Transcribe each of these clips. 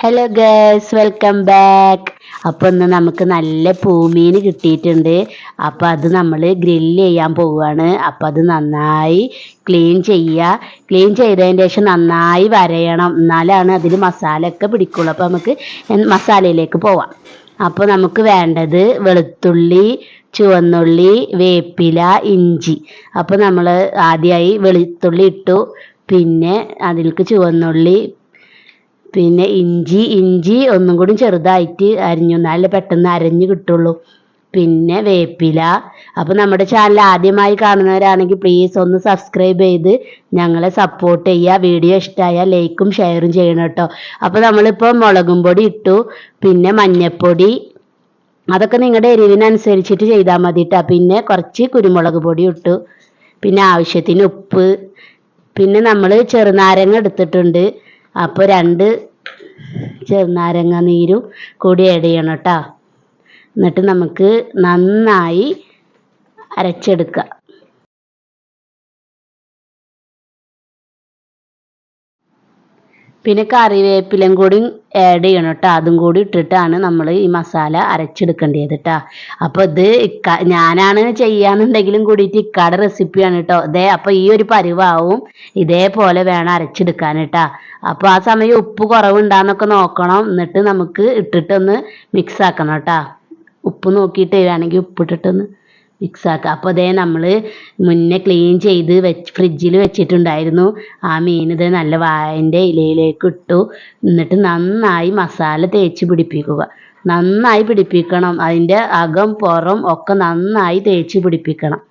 Hello girls welcome back അപ്പോൾ ഇന്ന് നമുക്ക് നല്ല പൂമീൻ കിട്ടിയിട്ടുണ്ട്. അപ്പോൾ അത് നമ്മൾ ഗ്രില്ല് ചെയ്യാൻ പോവുകയാണ് അപ്പോൾ അത് നന്നായി ക്ലീൻ ചെയ്യുക ക്ലീൻ ചെയ്തതിന് ശേഷം നന്നായി വരയണം. എന്നാലാണ് അതിൽ മസാല ഒക്കെ പിടിക്കുള്ളൂ. അപ്പോൾ നമുക്ക് മസാലയിലേക്ക് പോവാം. അപ്പോൾ നമുക്ക് വേണ്ടത് വെളുത്തുള്ളി ചുവന്നുള്ളി വേപ്പില ഇഞ്ചി. അപ്പോൾ നമ്മൾ ആദ്യമായി വെളുത്തുള്ളി ഇട്ടു. പിന്നെ അതിലേക്ക് ചുവന്നുള്ളി പിന്നെ ഇഞ്ചി ഇഞ്ചി ഒന്നും കൂടി ചെറുതായിട്ട് അരിഞ്ഞു. എന്നാലേ പെട്ടെന്ന് അരഞ്ഞു കിട്ടുള്ളൂ. പിന്നെ വേപ്പില. അപ്പോൾ നമ്മുടെ ചാനൽ ആദ്യമായി കാണുന്നവരാണെങ്കിൽ പ്ലീസ് ഒന്ന് സബ്സ്ക്രൈബ് ചെയ്ത് ഞങ്ങളെ സപ്പോർട്ട് ചെയ്യുക. വീഡിയോ ഇഷ്ടമായാൽ ലൈക്കും ഷെയറും ചെയ്യണം കേട്ടോ. അപ്പോൾ നമ്മളിപ്പോൾ മുളകും പൊടി ഇട്ടു. പിന്നെ മഞ്ഞൾപ്പൊടി അതൊക്കെ നിങ്ങളുടെ എരിവിനനുസരിച്ചിട്ട് ചെയ്താൽ മതി കേട്ടോ. പിന്നെ കുറച്ച് കുരുമുളക് പൊടി ഇട്ടു. പിന്നെ ആവശ്യത്തിന് ഉപ്പ്. പിന്നെ നമ്മൾ ചെറുനാരങ്ങ എടുത്തിട്ടുണ്ട്. അപ്പോൾ രണ്ട് ചെറുനാരങ്ങ നീരും കൂടി ആഡ് ചെയ്യണം കേട്ടോ എന്നിട്ട് നമുക്ക് നന്നായി അരച്ചെടുക്കുക പിന്നെ കറിവേപ്പിലയും കൂടി ആഡ് ചെയ്യണം കേട്ടോ അതും കൂടി ഇട്ടിട്ടാണ് നമ്മൾ ഈ മസാല അരച്ചെടുക്കേണ്ടത് കേട്ടോ അപ്പോൾ ഇത് ഇക്ക ഞാനാണ് ചെയ്യാന്നുണ്ടെങ്കിലും കൂടിയിട്ട് ഇക്കാടെ റെസിപ്പിയാണ് കേട്ടോ ഇതേ അപ്പോൾ ഈ ഒരു പരിവാവും ഇതേപോലെ വേണം അരച്ചെടുക്കാൻ കേട്ടോ അപ്പോൾ ആ സമയം ഉപ്പ് കുറവുണ്ടാന്നൊക്കെ നോക്കണം. എന്നിട്ട് നമുക്ക് ഇട്ടിട്ടൊന്ന് മിക്സ് ആക്കണം കേട്ടോ ഉപ്പ് നോക്കിയിട്ട് വേണമെങ്കിൽ ഉപ്പിട്ടിട്ടൊന്ന് മിക്സ് ആക്കുക അപ്പോൾ അതേ നമ്മൾ മുന്നേ ക്ലീൻ ചെയ്ത് വെച്ച് ഫ്രിഡ്ജിൽ വെച്ചിട്ടുണ്ടായിരുന്നു. ആ മീൻ ഇത് നല്ല വായന്റെ ഇലയിലേക്ക് ഇട്ടു. എന്നിട്ട് നന്നായി മസാല തേച്ച് പിടിപ്പിക്കുക. നന്നായി പിടിപ്പിക്കണം. അതിന്റെ അകം പുറം ഒക്കെ നന്നായി തേച്ച് പിടിപ്പിക്കണം.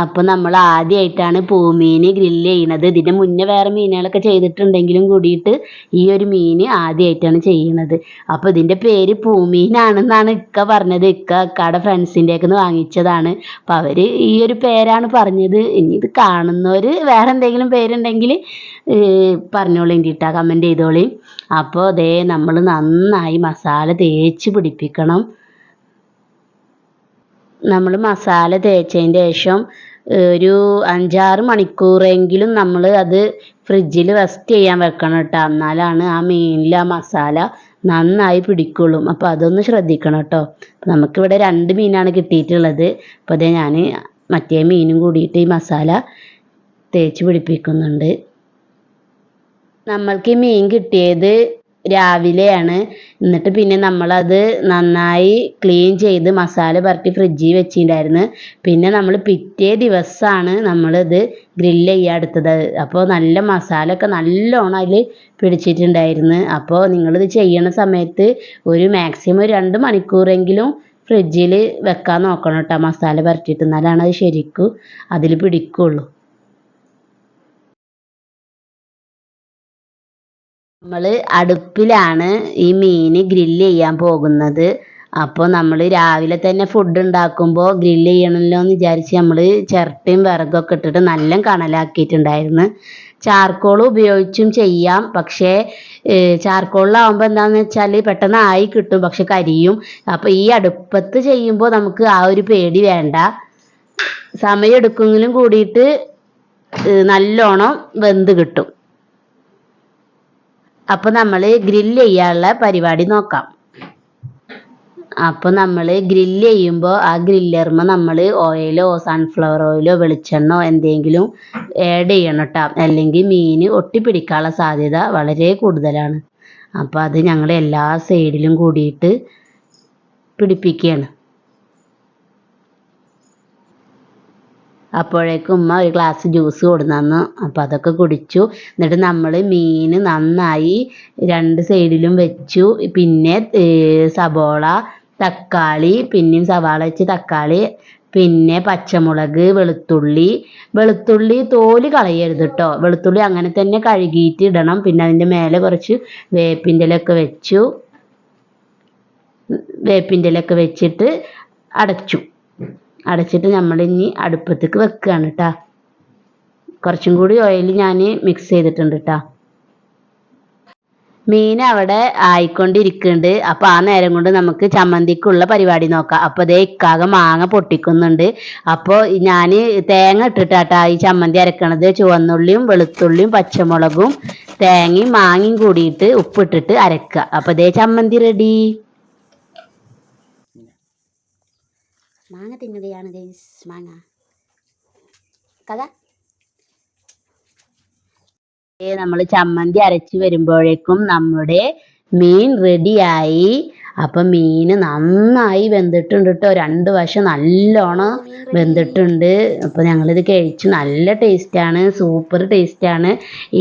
അപ്പോൾ നമ്മൾ ആദ്യമായിട്ടാണ് പൂമീൻ ഗ്രില്ല് ചെയ്യണത്. ഇതിന്റെ മുന്നേ വേറെ മീനുകളൊക്കെ ചെയ്തിട്ടുണ്ടെങ്കിലും കൂടിയിട്ട് ഈ ഒരു മീൻ ആദ്യമായിട്ടാണ് ചെയ്യണത്. അപ്പോൾ ഇതിന്റെ പേര് പൂമീനാണെന്നാണ് ഇക്ക പറഞ്ഞത്. ഇക്ക ഇക്കയുടെ ഫ്രണ്ട്സിന്റെയൊക്കെ വാങ്ങിച്ചതാണ്. അപ്പോൾ അവർ ഈ ഒരു പേരാണ് പറഞ്ഞത്. ഇനി ഇത് കാണുന്നവർ വേറെ എന്തെങ്കിലും പേരുണ്ടെങ്കിൽ പറഞ്ഞോളി കേട്ടോ കമന്റ് ചെയ്തോളി. അപ്പോൾ അതേ നമ്മൾ നന്നായി മസാല തേച്ച് പിടിപ്പിക്കണം. നമ്മൾ മസാല തേച്ചതിന് ശേഷം ഒരു അഞ്ചാറ് മണിക്കൂറെങ്കിലും നമ്മൾ അത് ഫ്രിഡ്ജിൽ റെസ്റ്റ് ചെയ്യാൻ വെക്കണം കേട്ടോ. എന്നാലാണ് ആ മീനിൽ ആ മസാല നന്നായി പിടിക്കുള്ളൂ. അപ്പോൾ അതൊന്ന് ശ്രദ്ധിക്കണം കേട്ടോ. നമുക്കിവിടെ രണ്ട് മീനാണ് കിട്ടിയിട്ടുള്ളത്. അപ്പോൾ അതേ ഞാൻ മറ്റേ മീനും കൂടിയിട്ട് ഈ മസാല തേച്ച് പിടിപ്പിക്കുന്നുണ്ട്. നമ്മൾക്ക് ഈ മീൻ കിട്ടിയത് രാവിലെയാണ്. എന്നിട്ട് പിന്നെ നമ്മളത് നന്നായി ക്ലീൻ ചെയ്ത് മസാല പുരട്ടി ഫ്രിഡ്ജിൽ വെച്ചിട്ടുണ്ടായിരുന്നു പിന്നെ നമ്മൾ പിറ്റേ ദിവസമാണ് നമ്മളിത് ഗ്രില്ല് ചെയ്യാൻ എടുത്തത്. അപ്പോൾ നല്ല മസാല ഒക്കെ നല്ലോണം അതിൽ പിടിച്ചിട്ടുണ്ടായിരുന്നു. അപ്പോൾ നിങ്ങളിത് ചെയ്യണ സമയത്ത് ഒരു മാക്സിമം രണ്ട് മണിക്കൂറെങ്കിലും ഫ്രിഡ്ജിൽ വെക്കാൻ നോക്കണം കേട്ടോ മസാല പുരട്ടിയിട്ട്. എന്നാലാണ് അത് ശരിക്കും അതിൽ പിടിക്കുള്ളൂ. നമ്മൾ അടുപ്പിലാണ് ഈ മീൻ ഗ്രില്ല് ചെയ്യാൻ പോകുന്നത്. അപ്പോൾ നമ്മൾ രാവിലെ തന്നെ ഫുഡ് ഉണ്ടാക്കുമ്പോൾ ഗ്രില്ല് ചെയ്യണമല്ലോ എന്ന് വിചാരിച്ച് നമ്മൾ ചിരട്ടയും വിറകൊക്കെ ഇട്ടിട്ട് നല്ല കണലാക്കിയിട്ടുണ്ടായിരുന്നു. ചാർക്കോൾ ഉപയോഗിച്ചും ചെയ്യാം. പക്ഷേ ചാർക്കോളിലാവുമ്പോൾ എന്താണെന്ന് വെച്ചാൽ പെട്ടെന്ന് ആയി കിട്ടും പക്ഷെ കരിയും. അപ്പോൾ ഈ അടുപ്പത്ത് ചെയ്യുമ്പോൾ നമുക്ക് ആ ഒരു പേടി വേണ്ട. സമയം എടുക്കുമെങ്കിലും കൂടിയിട്ട് നല്ലോണം വെന്ത് കിട്ടും. അപ്പൊ നമ്മൾ ഗ്രില്ല് ചെയ്യാനുള്ള പരിപാടി നോക്കാം. അപ്പൊ നമ്മൾ ഗ്രില്ല് ചെയ്യുമ്പോൾ ആ ഗ്രില്ലറുമ്പോൾ നമ്മൾ ഓയിലോ സൺഫ്ലവർ ഓയിലോ വെളിച്ചെണ്ണോ എന്തെങ്കിലും ആഡ് ചെയ്യണം കേട്ടോ അല്ലെങ്കിൽ മീൻ ഒട്ടിപ്പിടിക്കാനുള്ള സാധ്യത വളരെ കൂടുതലാണ്. അപ്പോൾ അത് ഞങ്ങൾ എല്ലാ സൈഡിലും കൂടിയിട്ട് പിടിപ്പിക്കുകയാണ് അപ്പോഴേക്കും ഉമ്മ ഒരു ഗ്ലാസ് ജ്യൂസ് കൊടുന്നു അപ്പോൾ അതൊക്കെ കുടിച്ചു. എന്നിട്ട് നമ്മൾ മീൻ നന്നായി രണ്ട് സൈഡിലും വെച്ചു. പിന്നെ സബോള തക്കാളി പിന്നെയും സവാള വെച്ച് തക്കാളി പിന്നെ പച്ചമുളക് വെളുത്തുള്ളി. വെളുത്തുള്ളി തോൽ കളയരുത് കേട്ടോ വെളുത്തുള്ളി അങ്ങനെ തന്നെ കഴുകിയിട്ട് ഇടണം. പിന്നെ അതിന്റെ മേലെ കുറച്ച് വേപ്പിന്റെ ഇലയൊക്കെ വെച്ചു. വേപ്പിന്റെ ഇലയൊക്കെ വെച്ചിട്ട് അടച്ചു. അടച്ചിട്ട് നമ്മൾ ഇനി അടുപ്പത്തേക്ക് വെക്കുകയാണ് കേട്ടോ കുറച്ചും കൂടി ഓയിൽ ഞാൻ മിക്സ് ചെയ്തിട്ടുണ്ട് കേട്ടോ മീൻ അവിടെ ആയിക്കൊണ്ടിരിക്കുന്നുണ്ട് അപ്പൊ ആ നേരം കൊണ്ട് നമുക്ക് ചമ്മന്തിക്കുള്ള പരിപാടി നോക്കാം. അപ്പൊ ദേ ഇക്കാകെ മാങ്ങ പൊട്ടിക്കുന്നുണ്ട്. അപ്പോൾ ഞാൻ തേങ്ങ ഇട്ടിട്ടാട്ടാ ഈ ചമ്മന്തി അരക്കണത്. ചുവന്നുള്ളിയും വെളുത്തുള്ളിയും പച്ചമുളകും തേങ്ങയും മാങ്ങയും കൂടിയിട്ട് ഉപ്പിട്ടിട്ട് അരക്കുക അപ്പൊ ദേ ചമ്മന്തി റെഡി മാങ്ങ തിന്നുകയാണ് ഗൈസ് മാങ്ങ. കഥ? നമ്മൾ ചമ്മന്തി അരച്ച് വരുമ്പോഴേക്കും നമ്മുടെ മീൻ റെഡിയായി അപ്പൊ മീൻ നന്നായി വെന്തിട്ടുണ്ട് കേട്ടോ രണ്ട് വശം നല്ലോണം വെന്തിട്ടുണ്ട്. അപ്പൊ ഞങ്ങളിത് കഴിച്ചു. നല്ല ടേസ്റ്റാണ് സൂപ്പർ ടേസ്റ്റാണ്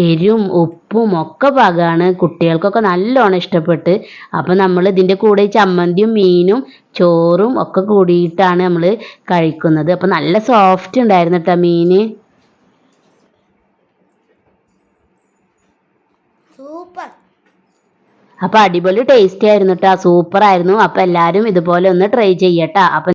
എരിവും ഉപ്പും ഒക്കെ പാകമാണ് കുട്ടികൾക്കൊക്കെ നല്ലോണം ഇഷ്ടപ്പെട്ട്. അപ്പൊ നമ്മൾ ഇതിന്റെ കൂടെ ചമ്മന്തിയും മീനും ചോറും ഒക്കെ കൂടിയിട്ടാണ് നമ്മൾ കഴിക്കുന്നത്. അപ്പൊ നല്ല സോഫ്റ്റ് ഉണ്ടായിരുന്നു കേട്ടോ മീന്. സൂപ്പർ അപ്പൊ അടിപൊളി ടേസ്റ്റി ആയിരുന്നു കേട്ടോ സൂപ്പർ ആയിരുന്നു അപ്പൊ എല്ലാരും ഇതുപോലെ ഒന്ന് ട്രൈ ചെയ്യട്ടാ. അപ്പൊ